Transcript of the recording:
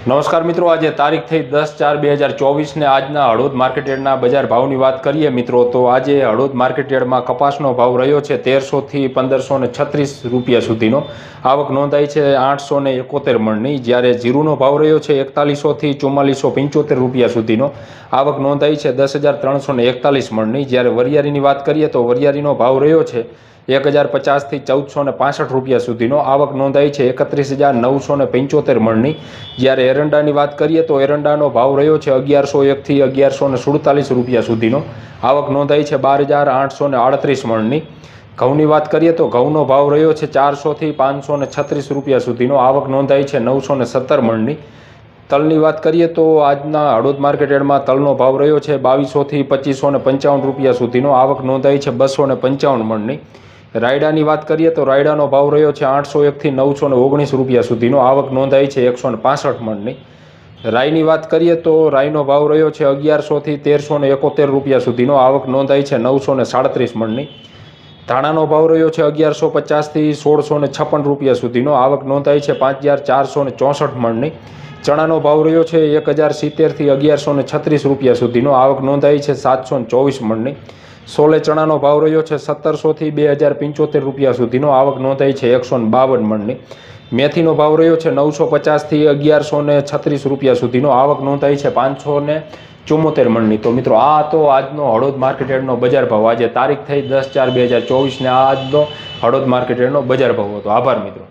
નમસ્કાર મિત્રો, આજે તારીખ થઈ દસ ચાર બે હજાર ચોવીસને આજના હળવદ માર્કેટયાર્ડના બજાર ભાવની વાત કરીએ મિત્રો, તો આજે હળવદ માર્કેટયાર્ડમાં કપાસનો ભાવ રહ્યો છે તેરસોથી પંદરસો ને છત્રીસ રૂપિયા સુધીનો. આવક નોંધાઈ છે આઠસો ને એકોતેર મણની, જ્યારે જીરુનો ભાવ રહ્યો છે એકતાલીસોથી ચુમ્માલીસો પંચોતેર રૂપિયા સુધીનો. આવક નોંધાઈ છે દસ હજાર ત્રણસો ને એકતાલીસ મણની, જ્યારે વરિયાળીની વાત કરીએ તો વરિયાળીનો ભાવ રહ્યો છે એક હજાર પચાસથી ચૌદસો ને પાસઠ રૂપિયા સુધીનો આવક નોંધાઈ છે. એકત્રીસ હજાર નવસો ને પંચોતેર મણની જ્યારે એરંડાની વાત કરીએ તો એરંડાનો ભાવ રહ્યો છે અગિયારસો એકથી અગિયારસો ને સુડતાલીસ રૂપિયા સુધીનો. આવક નોંધાઈ છે બાર હજાર આઠસો ને આડત્રીસ મણની ઘઉંની વાત કરીએ તો ઘઉંનો ભાવ રહ્યો છે ચારસોથી પાંચસો ને છત્રીસ રૂપિયા સુધીનો. આવક નોંધાઈ છે નવસો ને સત્તર મણની તલની વાત કરીએ તો આજના હળવદ માર્કેટયાર્ડમાં તલનો ભાવ રહ્યો છે બાવીસોથી પચીસો ને પંચાવન રૂપિયા સુધીનો. આવક નોંધાઈ છે બસો ને પંચાવન મણની રાયડાની વાત કરીએ તો રાયડાનો ભાવ રહ્યો છે આઠસો એકથી નવસો ને ઓગણીસ રૂપિયા સુધીનો. આવક નોંધાઈ છે એકસો ને પાસઠ મણની. રાયની વાત કરીએ તો રાયનો ભાવ રહ્યો છે અગિયારસોથી તેરસો ને એકોતેર રૂપિયા સુધીનો. આવક નોંધાઈ છે નવસો ને સાડત્રીસ મણની. ધાણાનો ભાવ રહ્યો છે અગિયારસો પચાસથી સોળસો ને છપ્પન રૂપિયા સુધીનો. આવક નોંધાઈ છે પાંચ હજાર ચારસો ને ચોસઠ મણની. ચણાનો ભાવ રહ્યો છે એક હજાર સિત્તેરથી અગિયારસો ને છત્રીસ રૂપિયા સુધીનો. આવક નોંધાઈ છે સાતસો ને ચોવીસ મણની. સોલે ચણાનો ભાવ રહ્યો છે સત્તરસોથી બે હજાર પંચોતેર રૂપિયા સુધીનો. આવક નોંધાઈ છે એકસો બાવન મણની. મેથીનો ભાવ રહ્યો છે નવસો પચાસથી અગિયારસો ને છત્રીસ રૂપિયા સુધીનો. આવક નોંધાઈ છે પાંચસો ને ચુમ્મોતેર મણની. તો મિત્રો, આ હતો આજનો હળવદ માર્કેટયાર્ડનો બજાર ભાવ. આજે તારીખ થઈ દસ ચાર બે હજાર ચોવીસને આજનો હળવદ માર્કેટયાર્ડનો બજાર ભાવ હતો. આભાર મિત્રો.